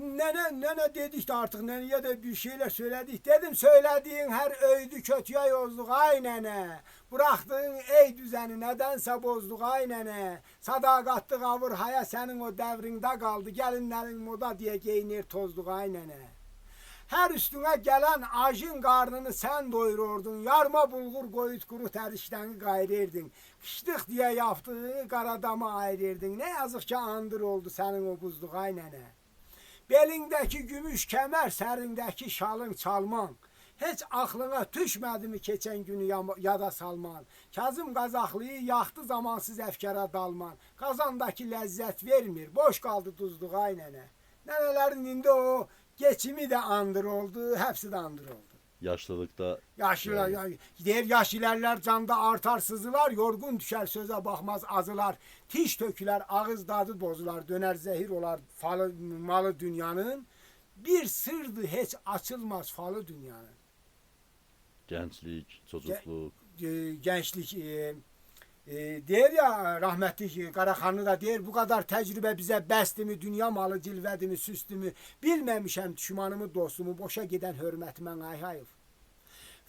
Nene nene dedik de artık neneye de bir şeyler söyledik. Dedim söylediğin her öydü kötüye yozduk ay nene. Bıraktığın ey düzeni nedense bozduk ay nene. Sadakatli kavur haya senin o devrinde kaldı. Gelinlerin moda diye giyinir tozduk ay nene. Her üstüne gelen acın karnını sen doyururdun. Yarma bulgur koyut kuru terişten gayrirdin. Kışlık diye yaptığı karadamı ayırırdın. Ne yazık ki andır oldu senin o buzluk ay nene. Belindeki gümüş kemer, serindeki şalın çalman. Hiç aklına düşmedi mi geçen günü ya, ya da salman? Kazım Qazaxlıyı yaktı zamansız efkara dalman. Kazandaki lezzet vermir, boş kaldı tuzluq ay nene. Nenelerin indi o geçimi de andır oldu, hepsi de andır oldu. Yaşlılıkta Yaşlılar, yani. diğer yaş ilerler canda artar sızılar, yorgun düşer söze bakmaz azılar, tiş töküler, ağız dadı bozular, döner zehir olar falı, malı dünyanın. Bir sırdı hiç açılmaz falı dünyanın. gençlik, çocukluk. E, gençlik e, e, der ya rahmetli Karaxanlı da der bu kadar tecrübe bize bəsdi mi, dünya malı cilvədi mi, süstü mü, bilməmişəm düşmanımı, dostumu, boşa gedən hörmətimə Ayhayev.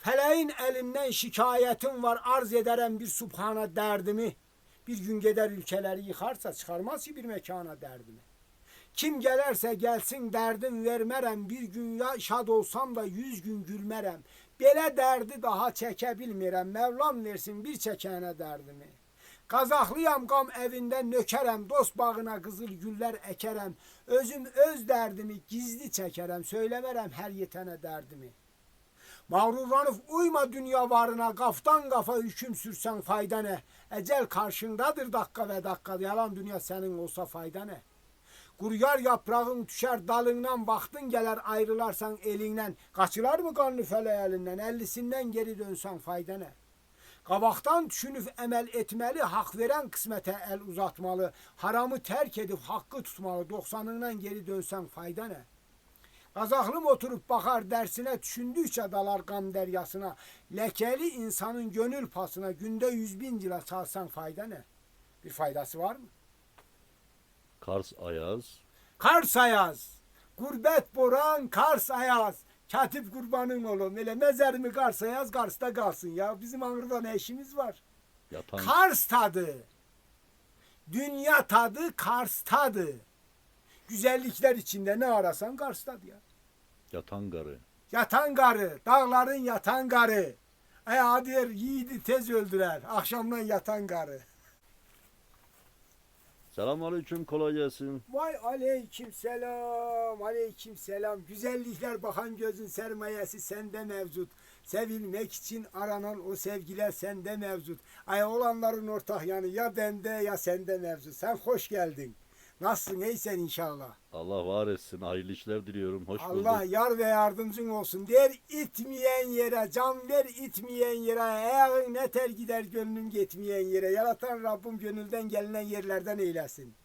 Fələyin əlindən şikayətim var, arz edərəm bir subhana dərdimi. Bir gün gedər ülkələri yıxarsa, çıxarmaz ki bir məkana dərdimi. Kim gələrsə gəlsin dərdim vermərəm, bir gün ya şad olsam da yüz gün gülmərəm. Belə dərdi daha çəkə bilmirəm, Mevlam versin bir çəkənə dərdimi. Qazaxlıyam qam evində nökərəm, dost bağına qızıl güllər əkərəm. Özüm öz dərdimi gizli çəkərəm, söyləmərəm hər yetənə dərdimi. Mağrurlanıp uyma dünya varına Kaftan kafa hüküm sürsen fayda ne? Ecel karşındadır dakika ve dakika Yalan dünya senin olsa fayda ne? Kuruyar yaprağın düşer dalından Baktın geler ayrılarsan elinden Kaçılar mı kanlı fele elinden Ellisinden geri dönsen fayda ne? Qabaqdan düşünüb əməl etməli, haqq verən qismətə əl uzatmalı, haramı tərk edib haqqı tutmalı, 90-ından geri dönsən fayda nə? Qazaxlım oturub baxar dərsinə, düşündükcə dalar qan dəryasına, ləkəli insanın gönül pasına gündə 100 bin cila çalsan fayda nə? Bir faydası var mı? Kars Ayaz, Kars ayaz, gurbət boran, Kars ayaz. Katip kurbanın olum. Elə məzərimi Kars ayaz, Kars'ta kalsın ya. Bizim Ağrı'da ne işimiz var? Yatan Kars tadı. Dünya tadı Kars tadı. Güzellikler içinde ne arasan Kars tadı ya. Yatan Garı. Yatan karı, dağların yatan karı. Ey adir yiğidi tez öldürer, akşamdan yatan karı. Selamünaleyküm kolay gelsin. Vay aleyküm selam, aleyküm selam. Güzellikler bakan gözün sermayesi sende mevcut. Sevilmek için aranan o sevgiler sende mevcut. Ay olanların ortak yanı ya bende ya sende mevcut. Sen hoş geldin. Nasılsın iyisen inşallah. Allah var etsin. Hayırlı işler diliyorum. Hoş Allah bulduk. yar ve yardımcın olsun. Der itmeyen yere, can ver itmeyen yere, ayağın ne ter gider gönlün gitmeyen yere. Yaratan Rabbim gönülden gelinen yerlerden eylesin.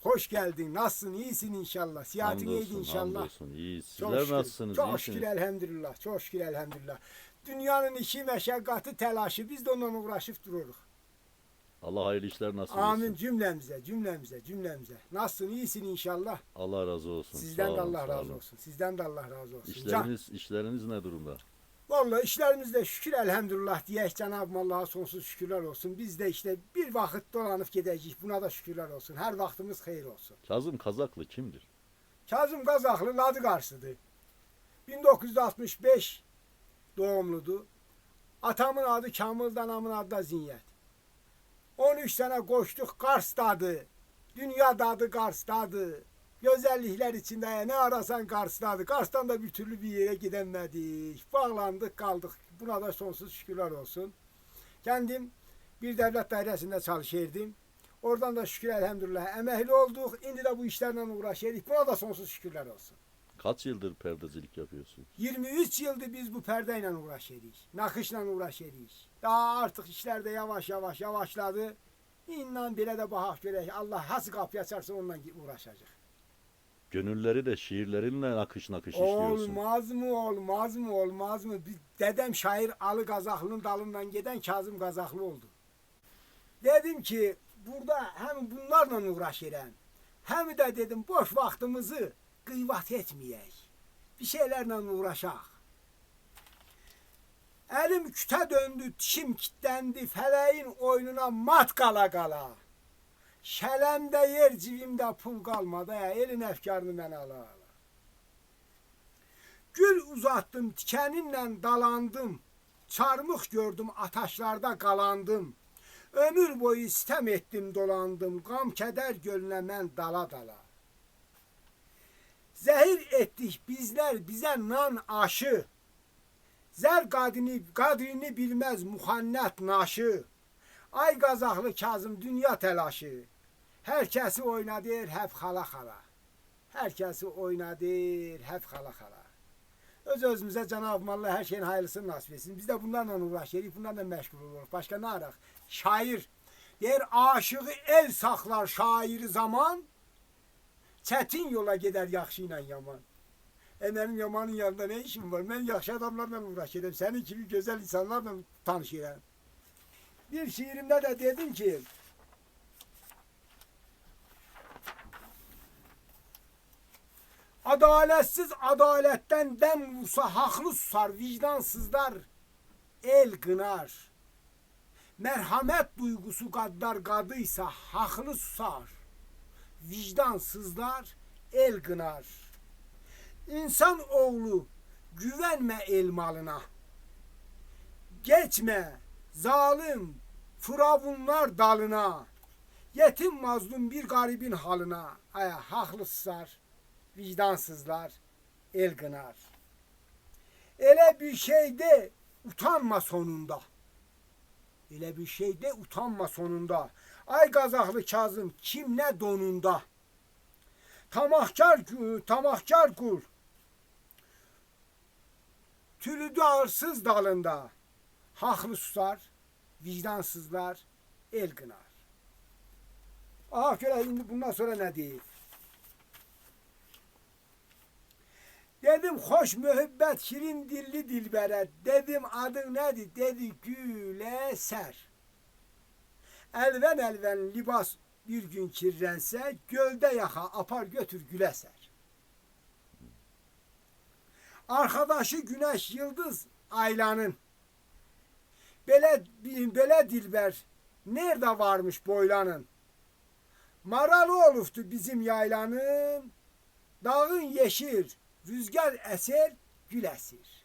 Hoş geldin. Nasılsın? İyisin inşallah. Siyahatin iyiydi inşallah. hamdolsun. İyi. Çok Sizler şükür, nasılsınız? Çok şükür elhamdülillah. Çok şükür elhamdülillah. Dünyanın işi, meşakkatı, telaşı. Biz de ondan uğraşıp dururuz. Allah hayırlı işler nasip Amin etsin. cümlemize, cümlemize, cümlemize. Nasılsın? İyisin inşallah. Allah razı olsun. Sizden de Allah razı olsun. Sizden de Allah razı olsun. İşleriniz, işleriniz ne durumda? Vallahi işlerimizde şükür elhamdülillah diye Cenab-ı Allah'a sonsuz şükürler olsun. Biz de işte bir vakit dolanıp gideceğiz. Buna da şükürler olsun. Her vaktimiz hayır olsun. Kazım Kazaklı kimdir? Kazım Kazaklı Ladı Karsı'dı. 1965 doğumludu. Atamın adı Kamil Danamın adı da Zinyet. 13 sene koştuk Kars'tadı. Dünya dadı Kars'tadı. Güzellikler içinde ne arasan Kars'tadı. Kars'tan da bir türlü bir yere gidemedik. Bağlandık kaldık. Buna da sonsuz şükürler olsun. Kendim bir devlet dairesinde çalışırdım. Oradan da şükür elhamdülillah emekli olduk. Şimdi de bu işlerle uğraşıyoruz. Buna da sonsuz şükürler olsun. Kaç yıldır perdecilik yapıyorsun? 23 yıldır biz bu perdeyle uğraşıyoruz. Nakışla uğraşıyoruz. Daha artık işler de yavaş yavaş yavaşladı. İnan bile de bahak görək. Allah has kapı açarsa onunla uğraşacak. Gönülleri de şiirlerinle nakış nakış işliyorsun. Olmaz mı olmaz mı olmaz mı? Bir dedem şair Ali Kazaklı'nın dalından giden Kazım Kazaklı oldu. Dedim ki burada hem bunlarla uğraşıram. Hem de dedim boş vaktimizi Kıyvat etmeyek. Bir şeylerle uğraşak. Elim küte döndü, dişim kilitlendi, feleğin oyununa mat kala kala. Şələmdə yer, cibimdə pul qalmadı, elin əfkarını mən ala ala. Gül uzatdım, tikəninlə dalandım. Çarmıq gördüm, ataşlarda qalandım. Ömür boyu istəm etdim, dolandım. Qam kədər gölünə mən dala-dala. Zəhir etdik bizlər, bizə nan aşı. Zər qadini, qadrini bilməz muhannət naşı. Ay qazaqlı Kazım dünya təlaşı. Hər kəsi oynadır, həp xala xala. Hər kəsi oynadır, həp xala xala. Öz özümüzə Cenab-ı Allah hər şeyin hayırlısını nasip etsin. Biz də bunlarla uğraşırıq, bunlarla məşğul oluruq. Başqa nə araq? Şair deyir, aşığı el saxlar şairi zaman, çətin yola gedər yaxşı ilə yaman. E mənim yamanın yanında nə işim var? Mən yaxşı adamlarla uğraşıram. Sənin kimi gözəl insanlarla tanışıram. Bir şiirimdə də dedim ki, Adaletsiz adaletten dem vursa haklı susar, vicdansızlar el gınar. Merhamet duygusu gaddar kadıysa haklı susar. Vicdansızlar el gınar. İnsan oğlu güvenme el malına. Geçme zalim firavunlar dalına. Yetim mazlum bir garibin halına. Aya haklı susar vicdansızlar el gınar. Ele bir şeyde utanma sonunda. Ele bir şeyde utanma sonunda. Ay gazahlı Kazım kim ne donunda. Tamahkar, tamahkar kul. Tülüdü arsız dalında. Haklı susar, vicdansızlar el gınar. Aha göre şimdi bundan sonra ne diyeyim? Dedim hoş müebbet şirin dilli dilbere. Dedim adın nedir? Dedi güle ser. Elven elven libas bir gün kirlense gölde yaka apar götür güle ser. Arkadaşı güneş yıldız aylanın. Bele, bele dilber nerede varmış boylanın? Maralı oluftu bizim yaylanın. Dağın yeşil, rüzgar eser, gül esir.